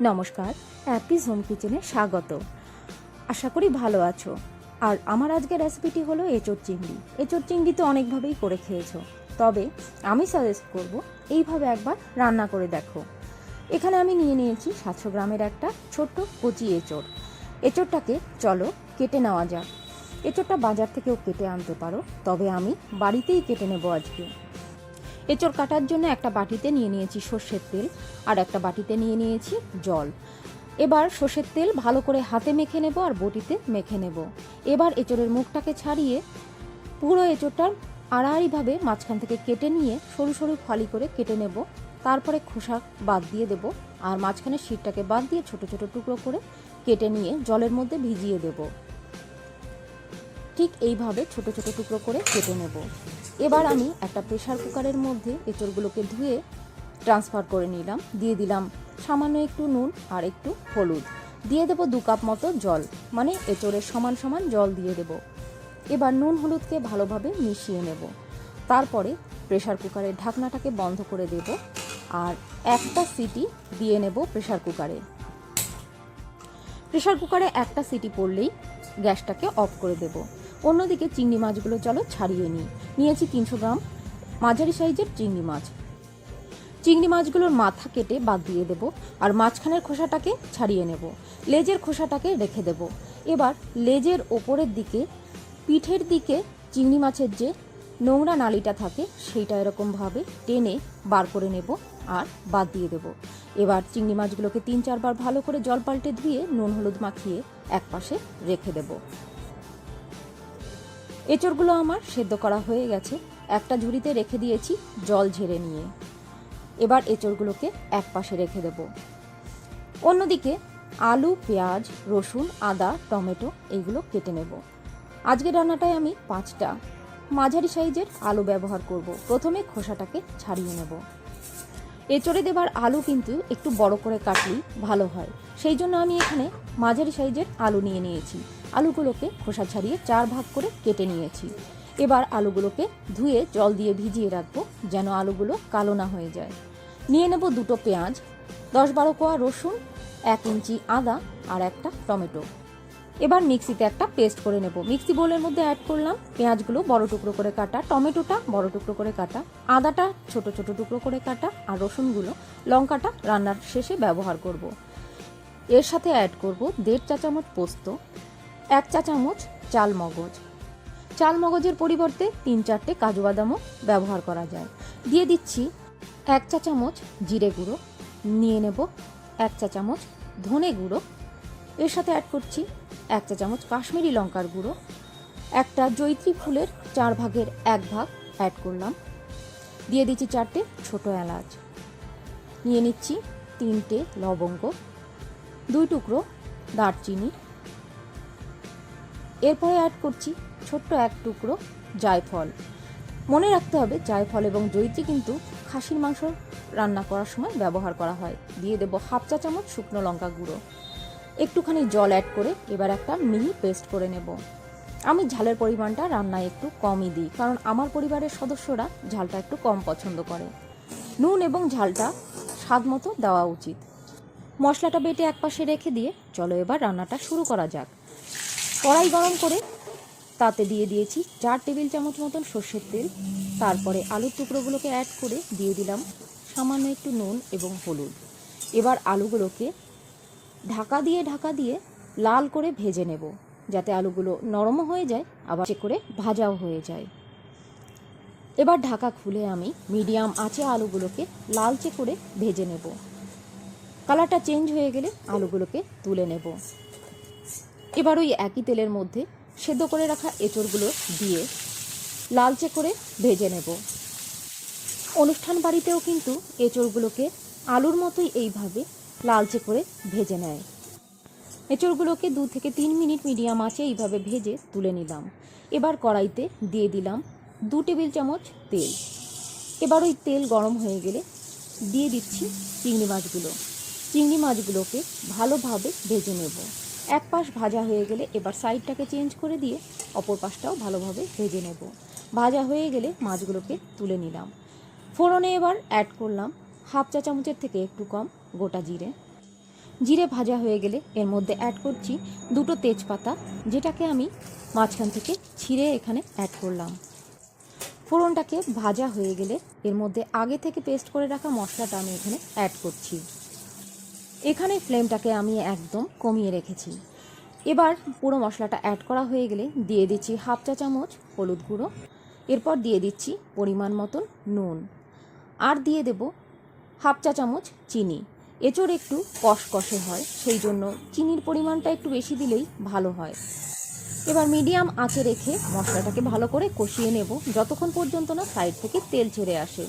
নমস্কার Apis home কিচেনে স্বাগত। আশা করি ভালো আছো। আর আমার আজকের রেসিপিটি হলো এঁচোড় চিংড়ি। এঁচোড় চিংড়ি তো অনেকভাবেই করে খেয়েছো। তবে আমি সাজেস্ট করব এইভাবে একবার রান্না করে দেখো। এখানে আমি নিয়ে নিয়েছি সাতশো গ্রামের একটা ছোট্ট কচি এঁচোড়। এঁচোড়টাকে চলো কেটে নেওয়া যাক। এঁচোড়টা বাজার থেকেও কেটে আনতে পারো, তবে আমি বাড়িতেই কেটে নেব আজকে। এঁচড় কাটার জন্য একটা বাটিতে নিয়ে নিয়েছি সর্ষের তেল আর একটা বাটিতে নিয়ে নিয়েছি জল। এবার সর্ষের তেল ভালো করে হাতে মেখে নেব আর বটিতে মেখে নেব। এবার এঁচড়ের মুখটাকে ছাড়িয়ে পুরো এঁচড়টার আড়াআড়িভাবে মাঝখান থেকে কেটে নিয়ে সরু সরু ফালি করে কেটে নেব। তারপরে খোসা বাদ দিয়ে দেব আর মাঝখানে শীতটাকে বাদ দিয়ে ছোট ছোট টুকরো করে কেটে নিয়ে জলের মধ্যে ভিজিয়ে দেব। ঠিক এইভাবে ছোট ছোট টুকরো করে কেটে নেব। এবার আমি একটা প্রেশার কুকারের মধ্যে এঁচড়গুলোকে ধুয়ে ট্রান্সফার করে নিলাম। দিয়ে দিলাম সামান্য একটু নুন আর একটু হলুদ। দিয়ে দেবো দু কাপ মতো জল মানে এঁচড়ের সমান সমান জল দিয়ে দেব। এবার নুন হলুদকে ভালোভাবে মিশিয়ে নেব। তারপরে প্রেশার কুকারের ঢাকনাটাকে বন্ধ করে দেব আর একটা সিটি দিয়ে নেব প্রেশার কুকারে প্রেশার কুকারে একটা সিটি পড়লেই গ্যাসটাকে অফ করে দেব। অন্যদিকে চিংড়ি মাছগুলো চলো ছাড়িয়ে নিই। নিয়েছি তিনশো গ্রাম মাঝারি সাইজের চিংড়ি মাছ। চিংড়ি মাছগুলোর মাথা কেটে বাদ দিয়ে দেব আর মাঝখানের খোসাটাকে ছাড়িয়ে নেব। লেজের খোসাটাকে রেখে দেব। এবার লেজের ওপরের দিকে, পিঠের দিকে চিংড়ি মাছের যে নোংরা নালিটা থাকে সেইটা এরকমভাবে টেনে বার করে নেব আর বাদ দিয়ে দেব। এবার চিংড়ি মাছগুলোকে তিন চারবার ভালো করে জল পাল্টে ধুয়ে নুন হলুদ মাখিয়ে একপাশে রেখে দেব। এঁচড়গুলো আমার সেদ্ধ করা হয়ে গেছে। একটা ঝুড়িতে রেখে দিয়েছি জল ঝেড়ে নিয়ে। এবার এঁচড়গুলোকে এক পাশে রেখে দেব। অন্যদিকে আলু, পেঁয়াজ, রসুন, আদা, টমেটো এইগুলো কেটে নেব। আজকে রান্নাটায় আমি পাঁচটা মাঝারি সাইজের আলু ব্যবহার করব। প্রথমে খোসাটাকে ছাড়িয়ে নেব। এঁচড়ে দেবার আলু কিন্তু একটু বড় করে কাটলেই ভালো হয়। সেই জন্য আমি এখানে মাঝারি সাইজের আলু নিয়ে নিয়েছি। আলুগুলোকে খোসা ছাড়িয়ে চার ভাগ করে কেটে নিয়েছি। এবার আলুগুলোকে ধুয়ে জল দিয়ে ভিজিয়ে রাখব যেন আলুগুলো কালো না হয়ে যায়। নিয়ে নেব দুটো পেঁয়াজ, দশ বারো কোয়া রসুন, এক ইঞ্চি আদা আর একটা টমেটো। এবার মিক্সিতে একটা পেস্ট করে নেব। মিক্সি বোলের মধ্যে অ্যাড করলাম পেঁয়াজগুলো বড় টুকরো করে কাটা, টমেটোটা বড় টুকরো করে কাটা, আদাটা ছোট ছোট টুকরো করে কাটা আর রসুনগুলো লঙ্কাটা রান্নার শেষে ব্যবহার করব। এর সাথে অ্যাড করব দেড় চা চামচ পোস্ত এক চা চামচ চাল মগজ। চাল মগজের পরিবর্তে তিন চারটে কাজু বাদামও ব্যবহার করা যায়। দিয়ে দিচ্ছি এক চা চামচ জিরে গুঁড়ো। নিয়ে নেব এক চা চামচ ধনে গুঁড়ো। এর সাথে অ্যাড করছি এক চা চামচ কাশ্মীরি লঙ্কার গুঁড়ো। একটা জৈত্রী ফুলের চার ভাগের এক ভাগ অ্যাড করলাম। দিয়ে দিচ্ছি চারটে ছোট এলাচ। নিয়ে নিচ্ছি তিনটে লবঙ্গ। দুই টুকরো দারচিনি। এরপরে অ্যাড করছি ছোট্ট এক টুকরো জায়ফল। মনে রাখতে হবে জায়ফল এবং জৈত্রী কিন্তু খাসির মাংস রান্না করার সময় ব্যবহার করা হয়। দিয়ে দেবো হাফ চা চামচ শুকনো লঙ্কা গুঁড়ো। একটুখানি জল অ্যাড করে এবার একটা মিহি পেস্ট করে নেব। আমি ঝালের পরিমাণটা রান্নায় একটু কমই দিই, কারণ আমার পরিবারের সদস্যরা ঝালটা একটু কম পছন্দ করে। নুন এবং ঝালটা স্বাদ মতো দেওয়া উচিত। মশলাটা বেটে একপাশে রেখে দিয়ে চলো এবার রান্নাটা শুরু করা যাক। কড়াই গরম করে তাতে দিয়ে দিয়েছি চার টেবিল চামচ মতন সর্ষের তেল। তারপরে আলুর টুকরোগুলোকে অ্যাড করে দিয়ে দিলাম সামান্য একটু নুন এবং হলুদ। এবার আলুগুলোকে ঢাকা দিয়ে ঢাকা দিয়ে লাল করে ভেজে নেব, যাতে আলুগুলো নরমও হয়ে যায়, আবার সে করে ভাজাও হয়ে যায়। এবার ঢাকা খুলে আমি মিডিয়াম আঁচে আলুগুলোকে লালচে করে ভেজে নেব। কালারটা চেঞ্জ হয়ে গেলে আলুগুলোকে তুলে নেব। এবার ওই একই তেলের মধ্যে সেদ্ধ করে রাখা এঁচড়গুলো দিয়ে লালচে করে ভেজে নেব। অনুষ্ঠান বাড়িতেও কিন্তু এঁচড়গুলোকে আলুর মতোই এইভাবে লালচে করে ভেজে নেয়। এঁচড়গুলোকে দু থেকে তিন মিনিট মিডিয়াম আঁচে এইভাবে ভেজে তুলে নিলাম। এবার কড়াইতে দিয়ে দিলাম দু টেবিল চামচ তেল। এবার ওই তেল গরম হয়ে গেলে দিয়ে দিচ্ছি চিংড়ি মাছগুলো। চিংড়ি মাছগুলোকে ভালোভাবে ভেজে নেব। এক পাশ ভাজা হয়ে গেলে এবার সাইডটাকে চেঞ্জ করে দিয়ে অপর পাশটাও ভালোভাবে ভেজে নেব। ভাজা হয়ে গেলে মাছগুলোকে তুলে নিলাম। ফোড়নে এবার অ্যাড করলাম হাফ চা চামচের থেকে একটু কম গোটা জিরে। জিরে ভাজা হয়ে গেলে এর মধ্যে অ্যাড করছি দুটো তেজপাতা, যেটাকে আমি মাঝখান থেকে ছিঁড়ে এখানে অ্যাড করলাম। ফোড়নটাকে ভাজা হয়ে গেলে এর মধ্যে আগে থেকে পেস্ট করে রাখা মশলাটা আমি এখানে অ্যাড করছি। এখানে ফ্লেমটাকে আমি একদম কমিয়ে রেখেছি। এবার পুরো মশলাটা অ্যাড করা হয়ে গেলে দিয়ে দিচ্ছি হাফ চা চামচ হলুদ গুঁড়ো, এরপর দিয়ে দিচ্ছি পরিমাণ মতন নুন, আর দিয়ে দেব হাফ চা চামচ চিনি। এঁচড় একটু কষকষে হয়, সেই জন্য চিনির পরিমাণটা একটু বেশি দিলেই ভালো হয়। এবার মিডিয়াম আঁচে রেখে মশলাটাকে ভালো করে কষিয়ে নেব, যতক্ষণ পর্যন্ত না সাইড থেকে তেল ছেড়ে আসে।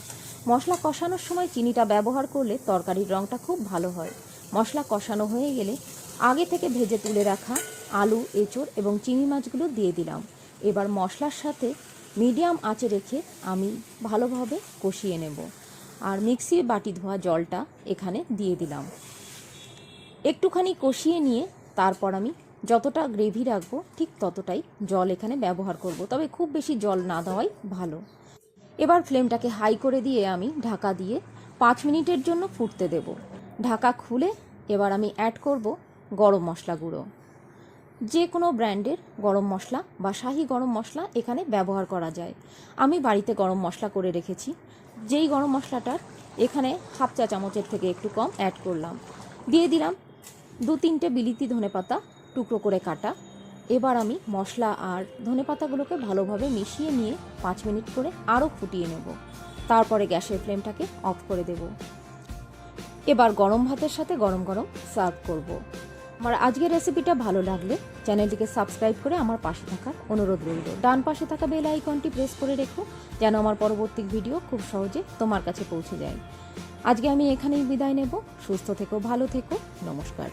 মশলা কষানোর সময় চিনিটা ব্যবহার করলে তরকারির রঙটা খুব ভালো হয়। মশলা কষানো হয়ে গেলে আগে থেকে ভেজে তুলে রাখা আলু, এঁচড় এবং চিংড়ি মাছগুলো দিয়ে দিলাম। এবার মশলার সাথে মিডিয়াম আঁচে রেখে আমি ভালোভাবে কষিয়ে নেব। আর মিক্সির বাটি ধোয়া জলটা এখানে দিয়ে দিলাম। একটুখানি কষিয়ে নিয়ে তারপর আমি যতটা গ্রেভি রাখব ঠিক ততটাই জল এখানে ব্যবহার করব। তবে খুব বেশি জল না দেওয়াই ভালো। এবার ফ্লেমটাকে হাই করে দিয়ে আমি ঢাকা দিয়ে পাঁচ মিনিটের জন্য ফুটতে দেব। ঢাকা খুলে এবার আমি অ্যাড করব গরম মশলা গুঁড়ো। যে কোনো ব্র্যান্ডের গরম মশলা বা শাহি গরম মশলা এখানে ব্যবহার করা যায়। আমি বাড়িতে গরম মশলা করে রেখেছি। যেই গরম মশলাটার এখানে হাফ চা চামচের থেকে একটু কম অ্যাড করলাম। দিয়ে দিলাম দু তিনটে বিলিতি ধনেপাতা টুকরো করে কাটা। এবার আমি মশলা আর ধনেপাতাগুলোকে ভালোভাবে মিশিয়ে নিয়ে পাঁচ মিনিট করে আরও ফুটিয়ে নেব। তারপরে গ্যাসের ফ্লেমটাকে অফ করে দেব। এবার গরম ভাতের সাথে গরম গরম সার্ভ করব। আমার আজকের রেসিপিটা ভালো লাগলে চ্যানেলটিকে সাবস্ক্রাইব করে আমার পাশে থাকার অনুরোধ রইল। ডান পাশে থাকা বেল আইকনটি প্রেস করে রেখো, যেন আমার পরবর্তী ভিডিও খুব সহজে তোমার কাছে পৌঁছে যায়। আজকে আমি এখানেই বিদায় নেব। সুস্থ থেকো, ভালো থেকো। নমস্কার।